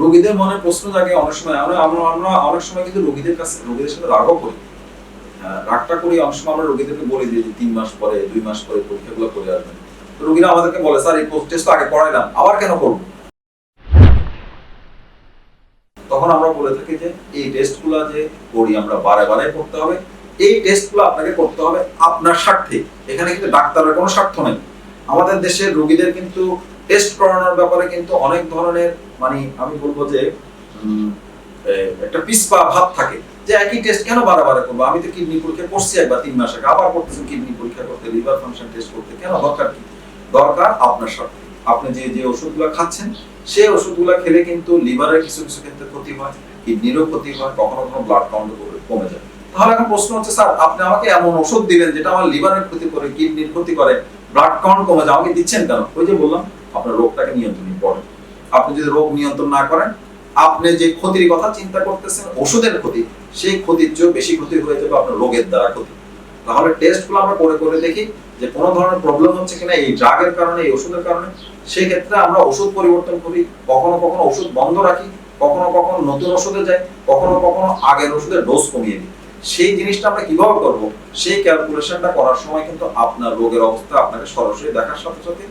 রোগীদের মনে প্রশ্ন জাগে অনেক সময়। আমরা আমরা আমরা অনেক সময় কিন্তু রোগীদের কাছে রোগীদের সাথে রাগও করি। হ্যাঁ, রাগটা করি অনেক সময় আমরা রোগীদেরকে বলি যে তিন মাস পরে দুই মাস পরে পরীক্ষাগুলো করে আসবেন। রোগীরা আমাদেরকে বলে স্যার এই টেস্ট আগে করাইলাম আবার কেন করব? তখন আমরা বলে থাকি যে এই টেস্টগুলো যে করি আমরা বারে বারে করতে হবে। এই টেস্টগুলো আপনাকে করতে হবে আপনার স্বার্থে। এখানে কিন্তু ডাক্তারের কোনো স্বার্থ নেই। আমাদের দেশের রোগীদের কিন্তু টেস্ট করানোর ব্যাপারে কিন্তু অনেক ধরনের মানে আমি বলব যে একটা পিসপা ভাব থাকে যে একই টেস্ট কেন বারে করব? আমি তো কিডনি পরীক্ষা করছি একবার তিন মাস আগে, আবার করতেছি কিডনি পরীক্ষা করতে লিভার ফাংশন টেস্ট করতে। কেন দরকার কি? দরকার আপনার স্বার্থে আপনি যে যে ওষুধগুলো খাচ্ছেন, সেই ওষুধগুলো খেলে কিন্তু লিভারের কিছু কিছু ক্ষেত্রে ক্ষতি হয় কিডনিরও ক্ষতি হয়, কখনো কখনো ব্লাড কাউন্ট কমে যায়। তাহলে এখন প্রশ্ন হচ্ছে, স্যার, আপনি আমাকে এমন ওষুধ দিবেন যেটা আমার লিভারের ক্ষতি করে কিডনির ক্ষতি করে? ব্লাড কাউন্ট কমে যায় আমাকে দিচ্ছেন কেন? ওই যে বললাম, আপনার রোগটাকে নিয়ন্ত্রণ পড়ে আপনি যদি রোগ নিয়ন্ত্রণ না করেন, আপনি যে ক্ষতির কথা চিন্তা করতেছেন, ওষুধের ক্ষতি, সেই ক্ষতির চেয়েও বেশি ক্ষতি হয়ে যাবে আপনার রোগের দ্বারা ক্ষতি। তাহলে টেস্টগুলো আমরা করে করে দেখি যে কোনো ধরনের প্রবলেম হচ্ছে কিনা, এই ড্রাগের কারণে, এই ওষুধের কারণে। সেই ক্ষেত্রে আমরা ওষুধ পরিবর্তন করি, কখনো কখনো ওষুধ বন্ধ রাখি, কখনো কখনো নতুন ওষুধে যাই, কখনো কখনো আগের ওষুধের ডোজ কমিয়ে দিই। সেই জিনিসটা আমরা কীভাবে করব? সেই ক্যালকুলেশনটা করার সময় কিন্তু আপনার রোগের অবস্থা আপনাকে সরাসরি দেখার সাথে সাথে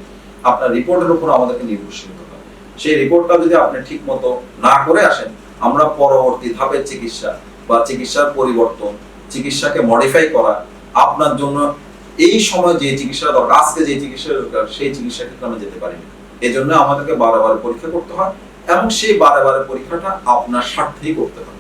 আপনার রিপোর্টের উপর আমাদেরকে নির্ভরশীল হতে হবে। সেই রিপোর্টটা যদি আপনি ঠিক মতো না করে আসেন, আমরা পরবর্তী ধাপের চিকিৎসা বা চিকিৎসার পরিবর্তন, চিকিৎসাকে মডিফাই করা, আপনার জন্য এই সময় যে চিকিৎসা দরকার, আজকে যে চিকিৎসা দরকার, সেই চিকিৎসা কিন্তু আমরা যেতে পারি না। এই জন্য আমাদেরকে বারে পরীক্ষা করতে হয় এবং সেই বারে পরীক্ষাটা আপনার স্বার্থেই করতে হবে।